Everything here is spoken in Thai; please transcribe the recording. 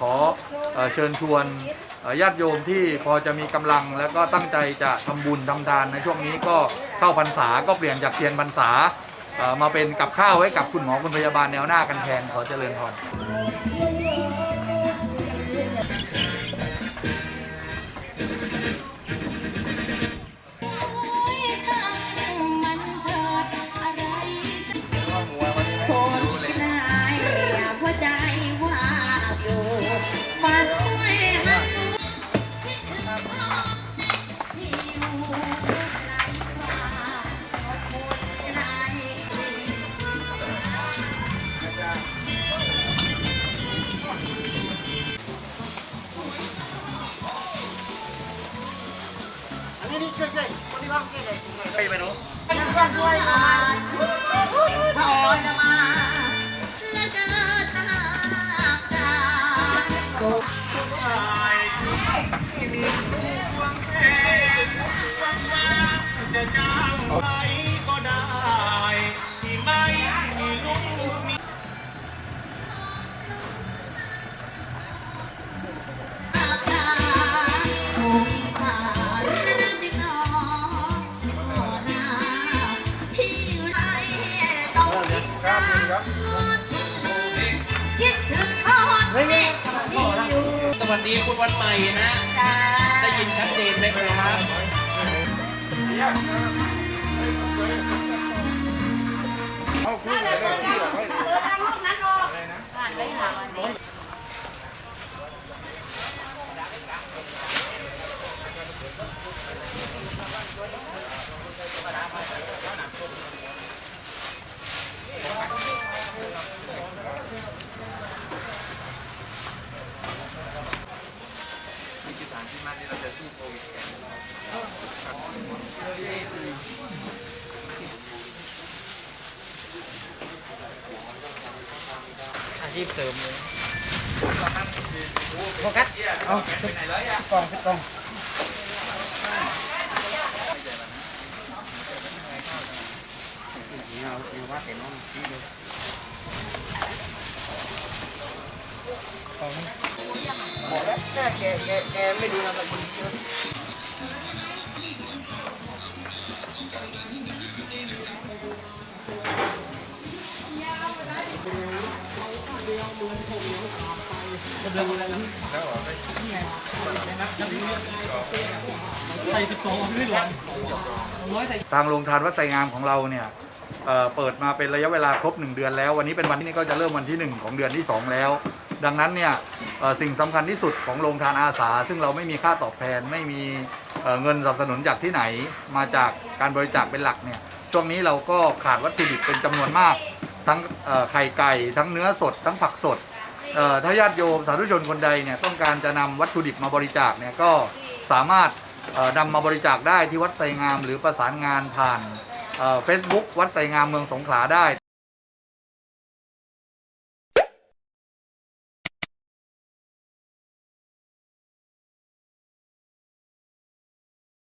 ขอเอเชิญชวนญาติโยมที่พอจะมีกำลังแล้วก็ตั้งใจจะทำบุญทำทานในช่วงนี้ก็เข้าพรรษาก็เปลี่ยนจากเทียนพรรษามาเป็นกับข้าวไว้กับคุณหมอคุณพยาบาลแนวหน้ากันแทนขอเจริญพร ไปไหมนุ๊จะช่วยมาทรมาและเกิดตากจากสุขจะจางใค คิดถึงพ่อแม่ที่อยู่สวัสดีคุณวันใหม่นะ จ้าได้ยินชัดเจนไหมครับอา ชีพเสริมเลยโฟกัสเอากล่องกล่อง ท ทางโรงทานวัดไสงามของเราเนี่ยเปิดมาเป็นระยะเวลาครบ 1 เดือนแล้ว วันนี้เป็นวันที่นี้ก็จะเริ่มวันที่ 1 ของเดือนที่ 2 แล้ว ดังนั้นเนี่ยสิ่งสำคัญที่สุดของโรงทานอาสา ซึ่งเราไม่มีค่าตอบแทนไม่มีเเงินสนับสนุนจากที่ไหนมาจากการบริจาคเป็นหลักเนี่ยช่วงนี้เราก็ขาดวัตถุดิบเป็นจำนวนมาก ทั้งไข่ไก่ ทั้งเนื้อสด ทั้งผักสด ถ้าญาติโยมสาธุชนคนใดเนี่ยต้องการจะนำวัตถุดิบมาบริจาคเนี่ยก็สามารถเอ่อนำมาบริจาคได้ที่วัดไสงาม หรือประสานงานผ่านเฟซบุ๊กวัดไสงามเมืองสงขลาได้